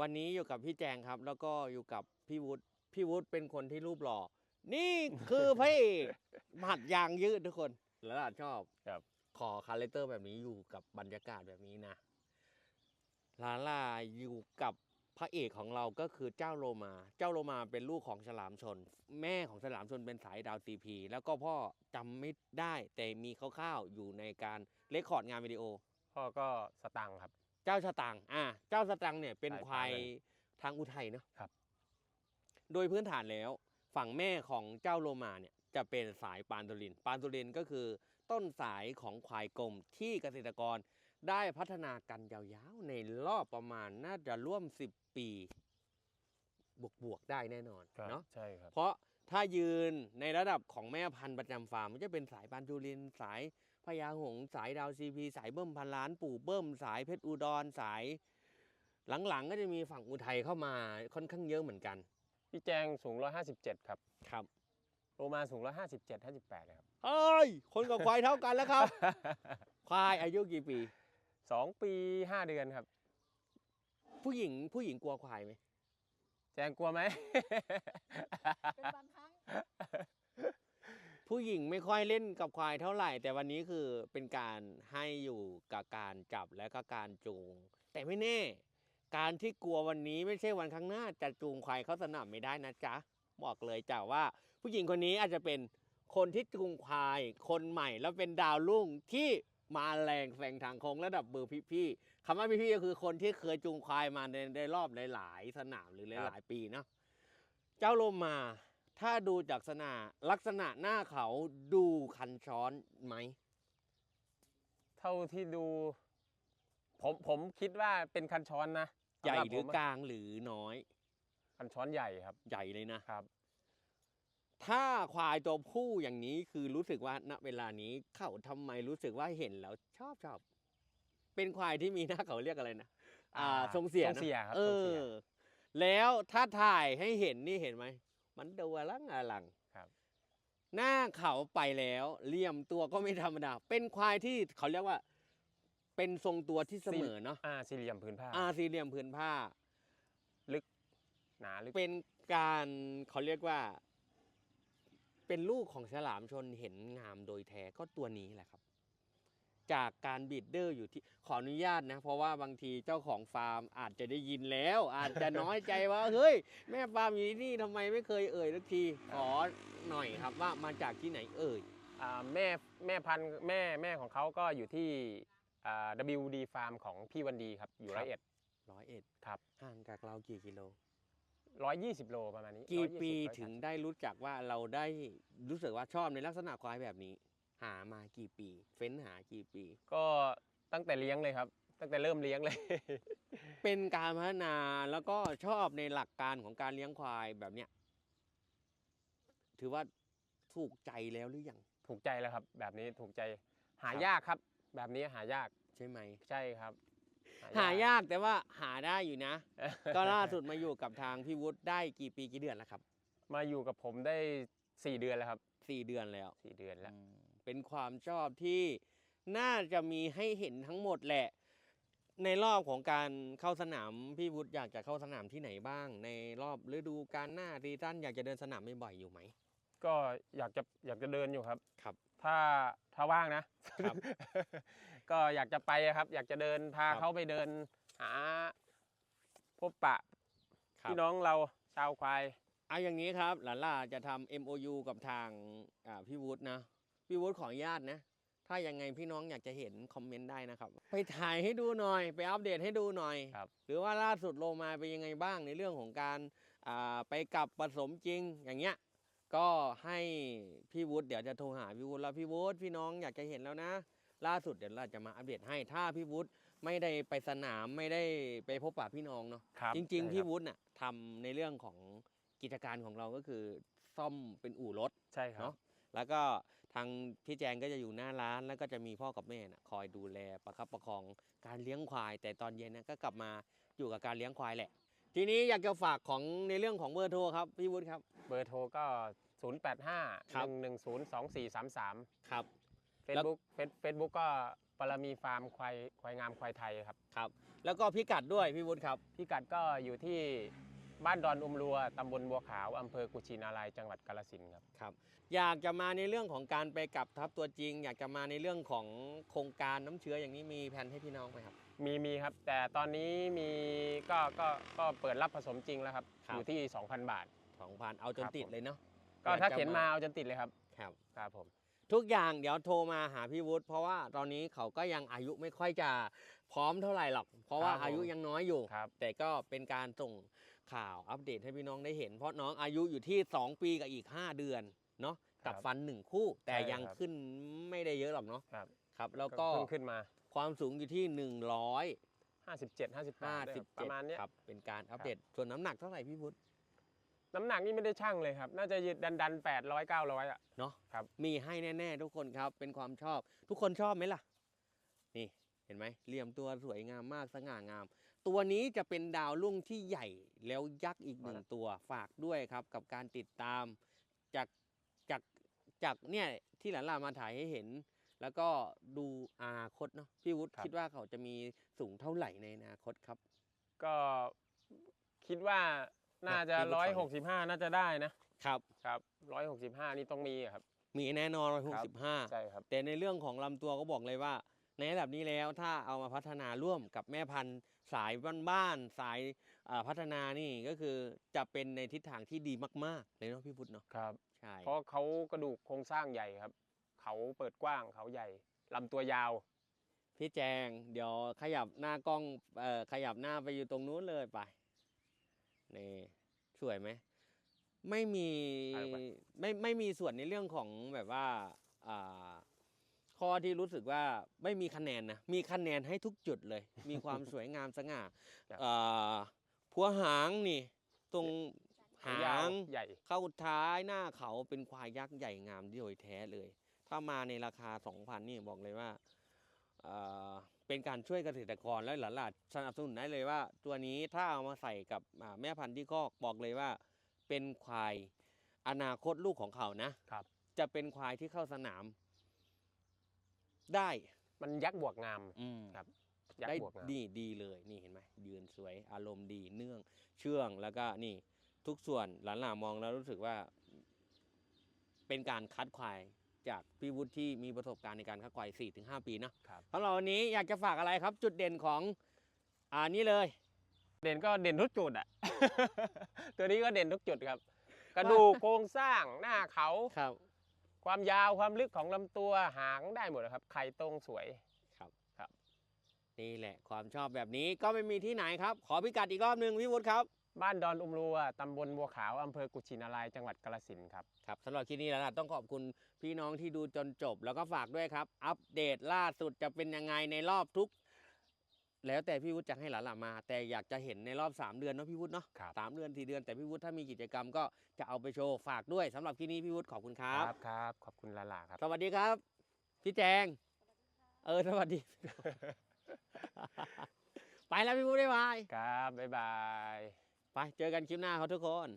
วันนี้อยู่กับพี่แจงครับ แล้วก็อยู่กับพี่วุฒิพี่วุฒิเป็นคนที่รูปหล่อ นี่คือพระเอกหัดยางยืดทุกคน แล้วล่ะชอบครับ ขอคาแรคเตอร์แบบนี้อยู่กับบรรยากาศแบบนี้นะลาล่าอยู่กับพระเอกของเราก็คือเจ้าโลมา เจ้าโลมาเป็นลูกของฉลามชน แม่ของฉลามชนเป็นสายดาวซีพีแล้วก็พ่อจำไม่ได้แต่มีคร่าวๆอยู่ในการเลคคอร์ดงานวิดีโอ พ่อก็สตังค์ครับ เจ้าสตังค์อ่าเจ้าสตังค์เนี่ยเป็นสายควายพันธุ์เลยทางอุทัยเนาะครับ โดยพื้นฐานแล้วฝั่งแม่ของเจ้าโลมาเนี่ยจะเป็นสายปานตุลิน ปานตุลินก็คือต้นสายของควายกลมที่เกษตรกรได้พัฒนากันยาวๆ ในรอบประมาณน่าจะร่วม 10 ปี บวกๆ ได้แน่นอนครับเนาะใช่ครับ เพราะถ้ายืนในระดับของแม่พันธุ์ประจำฟาร์มมันจะเป็นสายปานจุลินทร์สาย พญาหงส์สายดาวซีพีสายเบิ้มพันล้าน ปู่เบิ้มสายเพชรอุดรสาย หลังๆ ก็จะมีฝั่งอุทัยเข้ามาค่อนข้างเยอะเหมือนกัน พี่แจงสูง 157 ครับ ครับโรมาสูง 157 58เลยครับเฮ้ย คนกับควายเท่ากันแล้วครับ ควายอายุกี่ปี 2 ปี 5 เดือนครับ ผู้หญิงผู้หญิงกลัวควายไหมแจงกลัวไหม เป็นบางครั้ง ผู้หญิงไม่ค่อยเล่นกับควายเท่าไหร่ แต่วันนี้คือเป็นการให้อยู่กับการจับและก็การจูง แต่ไม่แน่ การที่กลัววันนี้ไม่ใช่วันข้างหน้าจะจูงควายเข้าสนามไม่ได้นะจ๊ะบอกเลยจ้ะว่า ผู้หญิงคนนี้อาจจะเป็นคนที่จูงควาย คนใหม่แล้วเป็นดาวรุ่งที่มาแรงแซงทางโค้งระดับเบอร์พี่ๆคำว่าพี่ๆก็คือคนที่เคยจูงควายมาในในรอบหลายๆ สนามหรือหลายๆปีเนาะเจ้าโลมา ถ้าดูจากลักษณะลักษณะหน้าเขาดูคันช้อนไหม เท่าที่ดู ผมผมคิดว่าเป็นคันช้อนนะใหญ่สำบหรือผมกลางหรือน้อย คันช้อนใหญ่ครับใหญ่เลยนะ ครับ ถ้าควายตัวผู้อย่างนี้คือรู้สึกว่าณเวลานี้เขาทำไมรู้สึกว่าเห็นแล้วชอบชอบ เป็นควายที่มีหน้าเขาเรียกอะไรนะอ่าอ่าทรงเสียทรงนะเสียครับเอทรงเสีย อ แล้วถ้าถ่ายให้เห็นนี่เห็นไหม มันดูอลังอลังครับ หน้าเขาไปแล้วเหลี่ยมตัวก็ไม่ธรรมดา เป็นควายที่เขาเรียกว่า เป็นทรงตัวที่เสมอเนาะอ่าสี่เหลี่ยมพื้นผ้าอาสี่เหลี่ยมพื้นผ้าหนาลึกเป็นการเขาเรียกว่า เป็นลูกของฉลามชนเห็นงามโดยแท้ก็ตัวนี้แหละครับ จากการบีดเดอร์อยู่ที่ขออนุญาตนะ เพราะว่าบางทีเจ้าของฟาร์มอาจจะได้ยินแล้ว อาจจะน้อยใจว่า เฮ้ย แม่ฟาร์มอยู่ที่นี่ทำไมไม่เคยเอ่ยสักที ขอหน่อยครับว่ามาจากที่ไหนเอ่ยอ่าแม่แม่พันธุ์แม่แม่ของเขาก็อยู่ที่อ่า WD Farm ของพี่วันดีครับ อยู่ครัร้อบยเอ็ดร้อยเอ็ดครับห่างจากเรากี่กิโล ร้อยยี่สิบโลประมาณนี้กี่120 ปี130 ถึงได้รู้จักว่าเราได้รู้สึกว่าชอบในลักษณะควายแบบนี้ หามากี่ปี เฟ้นหากี่ปี ก็ตั้งแต่เลี้ยงเลยครับ ตั้งแต่เริ่มเลี้ยงเลย เป็นการพัฒนาแล้วก็ชอบในหลักการของการเลี้ยงควายแบบเนี้ยถือว่าถูกใจแล้วหรือยังถูกใจแล้วครับ แบบนี้ถูกใจหายากครับ แบบนี้หายากใช่ไหม ใช่ครับ หายากแต่ว่าหาได้อยู่นะ ก็ล่าสุดมาอยู่กับทางพี่วุฒิได้กี่ปีกี่เดือนแล้วครับ มาอยู่กับผมได้สี่เดือนแล้วครับสี่เดือนแล้วสี่เดือนแล้ว เป็นความชอบที่น่าจะมีให้เห็นทั้งหมดแหละ ในรอบของการเข้าสนามพี่วุฒิอยากจะเข้าสนามที่ไหนบ้าง ในรอบฤดูกาลหน้าซีซั่นอยากจะเดินสนามบ่อยๆอยู่ไหมก็อยากจะอยากจะเดินอยู่ครับครับ ถ้าถ้าว่างนะครับ ก็อยากจะไปอะครับ อยากจะเดินพาครับเขาไปเดินหาพบปะครับ พี่น้องเราชาวควาย เอาอย่างนี้ครับหลานล่าจะทำ MOU กับทางอ่าพี่วุฒินะ พี่วุฒิขออนุญาตนะ ถ้ายังไงพี่น้องอยากจะเห็นคอมเมนต์ได้นะครับ ไปถ่ายให้ดูหน่อย ไปอัปเดตให้ดูหน่อย ครับ หรือว่าล่าสุดโลมาเป็นยังไงบ้างในเรื่องของการอ่าไปกลับผสมจริงอย่างเงี้ย ก็ให้พี่วุฒิเดี๋ยวจะโทรหาพี่วุฒิแล้วพี่วุฒิพี่น้องอยากจะเห็นแล้วนะ ล่าสุดเดี๋ยวเราจะมาอัปเดตให้ถ้าพี่วุฒิไม่ได้ไปสนามไม่ได้ไปพบปะพี่น้องเนาะ ครับจริงใช่ๆพี่คบวุฒิน่ะทำในเรื่องของกิจการของเราก็คือซ่อมเป็นอู่รถใช่ครับ เนาะแล้วก็ ทางพี่แจงก็จะอยู่หน้าร้านแล้วก็จะมีพ่อกับแม่น่ะคอยดูแลประคับประคองการเลี้ยงควาย แต่ตอนเย็นนะก็กลับมาอยู่กับการเลี้ยงควายแหละ ทีนี้อยากจะฝากของในเรื่องของเบอร์โทรครับพี่วุฒิครับ เบอร์โทรก็ 0 8 5ครับ1 1 0 2 4 3 3 ครับ Facebook เฟซบุ๊กก็ปรมีฟาร์มควายควายงามควายไทยครับ ครับ แล้วก็พิกัดด้วยพี่วุฒิครับ พิกัดก็อยู่ที่ บ้านดอนอุมรัวตำบลบัวขาวอำเภอกุชินารายจังหวัดกาฬสินธุ์ครับ ครับ อยากจะมาในเรื่องของการไปกับทัพตัวจริง อยากจะมาในเรื่องของโครงการน้ำเชื้ออย่างนี้มีแผนให้พี่น้องไหมครับ มีมีครับ แต่ตอนนี้มีก็ก็ก็เปิดรับผสมจริงแล้วครับ ครับ อยู่ที่ 2,000 บาทสองพันเอาจนครับ ติดผมเลยเนาะก็อยากถ้าจะเข็นมามาเอาจนติดเลยครับครับ ครับผม ทุกอย่างเดี๋ยวโทรมาหาพี่วุฒิเพราะว่าตอนนี้เขาก็ยังอายุไม่ค่อยจะพร้อมเท่าไหร่หรอก เพราะว่าครับผมอายุยังน้อยอยู่ ครับแต่ก็เป็นการส่ง ข่าวอัปเดตให้พี่น้องได้เห็น เพราะน้องอายุอยู่ที่ 2 ปีกับอีก 5 เดือนเนาะกับครับฟันหนึ่งคู่แต่ใช่ยังครับขึ้นไม่ได้เยอะหรอกเนาะครับครับ แล้วก็เพิ่งขึ้นมาความสูงอยู่ที่57 58ด้วยครับประมาณเนี้157ยครับเป็นการอัปเดตส่วนน้ำหนักเท่าไหร่พี่วุฒิน้ำหนักนี่ไม่ได้ช่างเลยครับ น่าจะยืดดันดันๆ800 900อะเนาะครับมีให้แน่ ๆ ทุกคนครับเป็นความชอบ ทุกคนชอบไหมล่ะ นี่เห็นไหมเหลี่ยมตัวสวยงามมากสง่างาม ตัวนี้จะเป็นดาวรุ่งที่ใหญ่แล้วยักษ์อีกหนึ่งตัวฝากด้วยครับ กับการติดตามจากจากจากเนี่ยที่หลานลามาถ่ายให้เห็น แล้วก็ดูอนาคตเนาะพี่วุฒิครับ คิดว่าเขาจะมีสูงเท่าไหร่ในอนาคตครับ ก็คิดว่าน่าจะที่ลูกศร165น่าจะได้นะครับ ครับ165นี่ต้องมีอะครับ มีแน่นอนร้อยหกครัสิบห้า ใช่ครับ แต่ในเรื่องของลำตัวก็บอกเลยว่า ในระดับนี้แล้วถ้าเอามาพัฒนาร่วมกับแม่พันธุ์ สายบ้านๆสายอ่าพัฒนานี่ก็คือจะเป็นในทิศทางที่ดีมากๆเลยเนาะพี่พุทธเนาะครับใช่เพราะเขากระดูกโครงสร้างใหญ่ครับ เขาเปิดกว้างเขาใหญ่ลำตัวยาว พี่แจง เดี๋ยวขยับหน้ากล้องเอ่อขยับหน้าไปอยู่ตรงนู้นเลยไปนี่สวยไหมไม่มีอะไรวะไม่ไม่มีส่วนในเรื่องของแบบว่าอ่า ข้อที่รู้สึกว่าไม่มีคะแนนนะมีคะแนนให้ทุกจุดเลย มีความสวยงามสง่าครับอ่าพัวหางนี่ ตรงหายาวงใหญ่เข้าท้ายหน้าเขาเป็นควายยักษ์ใหญ่งามโดยแท้เลย ถ้ามาในราคา 2,000 นี่บอกเลยว่าเอ่อเป็นการช่วยเกษตรกรและหลานๆสนับสนุนได้เลยว่า ตัวนี้ถ้าเอามาใส่กับอ่าแม่พันธุ์ที่คอกบอกเลยว่า เป็นควายอนาคตลูกของเขานะครับจะเป็นควายที่เข้าสนาม ได้มันยักษ์บวกงามอืมครับ ยักได้ษ์บวกงามดีดีเลยนี่เห็นไหมยืนสวยอารมณ์ดีเนื่องเชื่องแล้วก็นี่ทุกส่วนหลานหลามองแล้วรู้สึกว่า เป็นการคัดควายจากพี่วุฒิที่มีประสบการณ์ในการคัดควาย4-5ปีนะครับ สำหรับวันนี้อยากจะฝากอะไรครับ จุดเด่นของอ่านี่เลย เด่นก็เด่นทุกจุดอะ ตัวนี้ก็เด่นทุกจุดครับ กระดูกโครงสร้างหน้าเขาครับ ความยาวความลึกของลำตัวหางได้หมดนะครับ ไข่ตรงสวย ครับครับ นี่แหละความชอบแบบนี้ก็ไม่มีที่ไหนครับ ขอพิกัดอีกรอบหนึ่งพี่วุฒิครับ บ้านดอนอุมรัวตำบลบัวขาวอำเภอกุชินารายจังหวัดกาฬสินธุ์ครับ ครับสำหรับคลิปนี้แล้วล่ะต้องขอบคุณพี่น้องที่ดูจนจบ แล้วก็ฝากด้วยครับ อัปเดตล่าสุดจะเป็นยังไงในรอบทุก แล้วแต่พี่วุฒิจะให้หลานๆมา แต่อยากจะเห็นในรอบ 3 เดือนเนาะพี่วุฒิเนาะครับสามเดือนสี่เดือนแต่พี่วุฒิถ้ามีกิจกรรมก็จะเอาไปโชว์ฝากด้วยสำหรับคลิปนี้พี่วุฒิขอบคุณครับครับขอบคุณลาลาครับ สวัสดีครับ พี่แจง เออสวัสดี ไปแล้วพี่วุฒิบ๊ายบายครับบ๊ายบาย ไปเจอกันคลิปหน้าครับทุกคน